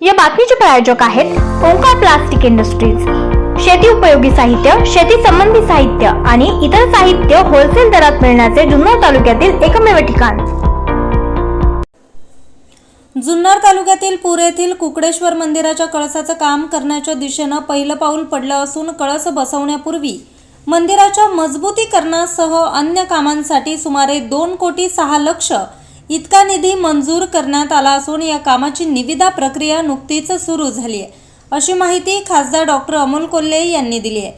या बातमीचे प्रायोजक आहेत ओंकार प्लास्टिक इंडस्ट्रीज. शेती उपयोगी साहित्य शेती संबंधी साहित्य आणि इतर साहित्य होलसेल दरात मिळण्याचे जुन्नर तालुक्यातील एकमेव ठिकाण. जुन्नर तालुक्यातील पूर येथील कुकडेश्वर मंदिराच्या कळसाचं काम करण्याच्या दिशेनं पहिलं पाऊल पडलं असून कळस बसवण्यापूर्वी मंदिराच्या मजबूतीकरणासह अन्य कामांसाठी सुमारे दोन कोटी सहा लक्ष इतका निधी मंजूर करण्यात आला असून या कामाची निविदा प्रक्रिया नुकतीच सुरू झाली आहे. अशी माहिती खासदार डॉक्टर अमोल कोल्हे यांनी दिली आहे.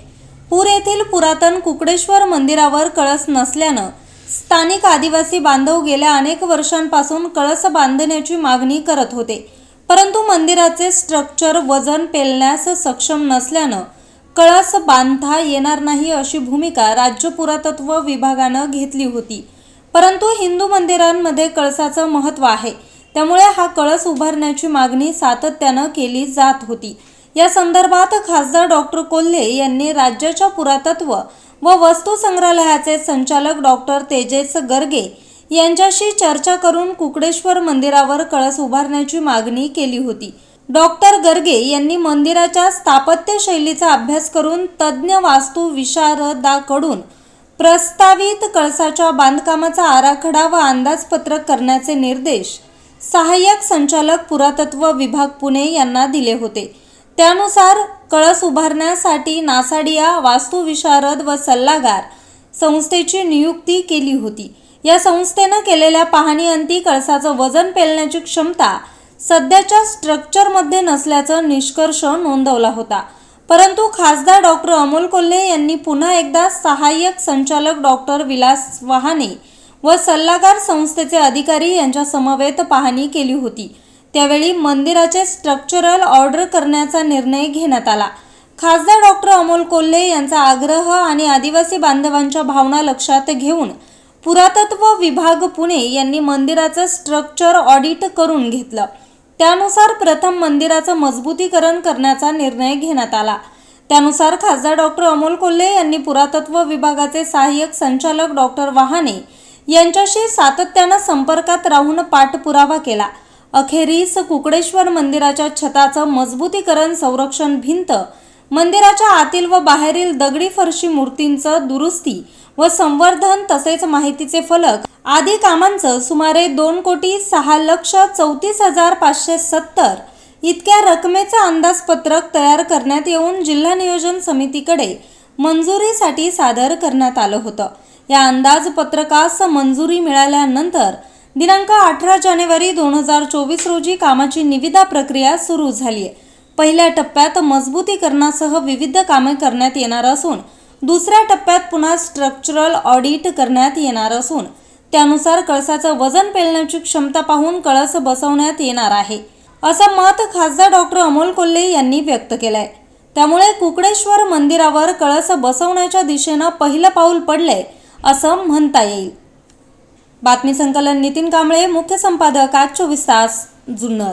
पूर येथील पुरातन कुकडेश्वर मंदिरावर कळस नसल्यानं स्थानिक आदिवासी बांधव गेल्या अनेक वर्षांपासून कळस बांधण्याची मागणी करत होते. परंतु मंदिराचे स्ट्रक्चर वजन पेलण्यास सक्षम नसल्यानं कळस बांधता येणार नाही अशी भूमिका राज्य पुरातत्व विभागानं घेतली होती. परंतु हिंदू मंदिरांमध्ये कळसाचं महत्त्व आहे. त्यामुळे हा कळस उभारण्याची मागणी सातत्यानं केली जात होती. या संदर्भात खासदार डॉक्टर कोल्हे यांनी राज्याच्या पुरातत्व व वस्तू संग्रहालयाचे संचालक डॉक्टर तेजेस गर्गे यांच्याशी चर्चा करून कुकडेश्वर मंदिरावर कळस उभारण्याची मागणी केली होती. डॉक्टर गर्गे यांनी मंदिराच्या स्थापत्य शैलीचा अभ्यास करून तज्ज्ञ वास्तू विशारदाकडून प्रस्तावित कळसाच्या बांधकामाचा आराखडा व अंदाजपत्रक करण्याचे निर्देश सहाय्यक संचालक पुरातत्व विभाग पुणे यांना दिले होते. त्यानुसार कळस उभारण्यासाठी नासाडिया वास्तुविशारद व सल्लागार संस्थेची नियुक्ती केली होती. या संस्थेनं केलेल्या पाहणीअंती कळसाचं वजन पेलण्याची क्षमता सध्याच्या स्ट्रक्चरमध्ये नसल्याचं निष्कर्ष नोंदवला होता. परंतु खासदार डॉक्टर अमोल कोल्हे यांनी पुन्हा एकदा सहाय्यक संचालक डॉक्टर विलास वहाने व सल्लागार संस्थेचे अधिकारी यांच्या समवेत पाहणी केली होती. त्यावेळी मंदिराचे स्ट्रक्चरल ऑर्डर करण्याचा निर्णय घेण्यात आला. खासदार डॉक्टर अमोल कोल्हे यांचा आग्रह आणि आदिवासी बांधवांच्या भावना लक्षात घेऊन पुरातत्व विभाग पुणे यांनी मंदिराचं स्ट्रक्चर ऑडिट करून घेतलं. त्यानुसार प्रथम मंदिराचं मजबूतीकरण करण्याचा निर्णय घेण्यात आला. त्यानुसार खासदार डॉक्टर अमोल कोल्हे यांनी पुरातत्व विभागाचे सहाय्यक संचालक डॉक्टर वाहने यांच्याशी सातत्यानं संपर्कात राहून पाठपुरावा केला. अखेरीस कुकडेश्वर मंदिराच्या छताचं मजबूतीकरण संरक्षण भिंत मंदिराच्या आतील व बाहेरील दगडी फरशी मूर्तींचं दुरुस्ती व संवर्धन तसेच माहितीचे फलक आदी कामांचं सुमारे दोन कोटी सहा लक्ष चौतीस हजार पाचशे सत्तर इतक्या रकमेचं अंदाजपत्रक तयार करण्यात येऊन जिल्हा नियोजन समितीकडे मंजुरीसाठी सादर करण्यात आलं होतं. या अंदाजपत्रकास मंजुरी मिळाल्यानंतर दिनांक अठरा जानेवारी दोन हजार चोवीस रोजी कामाची निविदा प्रक्रिया सुरू झाली आहे पहिल्या टप्प्यात मजबूतीकरणासह विविध कामे करण्यात येणार असून दुसऱ्या टप्प्यात पुन्हा स्ट्रक्चरल ऑडिट करण्यात येणार असून त्यानुसार कळसाचं वजन पेलण्याची क्षमता पाहून कळस बसवण्यात येणार आहे असं मत खासदार डॉक्टर अमोल कोल्हे यांनी व्यक्त केलंय. त्यामुळे कुकडेश्वर मंदिरावर कळस बसवण्याच्या दिशेनं पहिलं पाऊल पडलंय असं म्हणता येईल. बातमी संकलन नितीन कांबळे मुख्य संपादक आज चोवीस तास जुन्नर.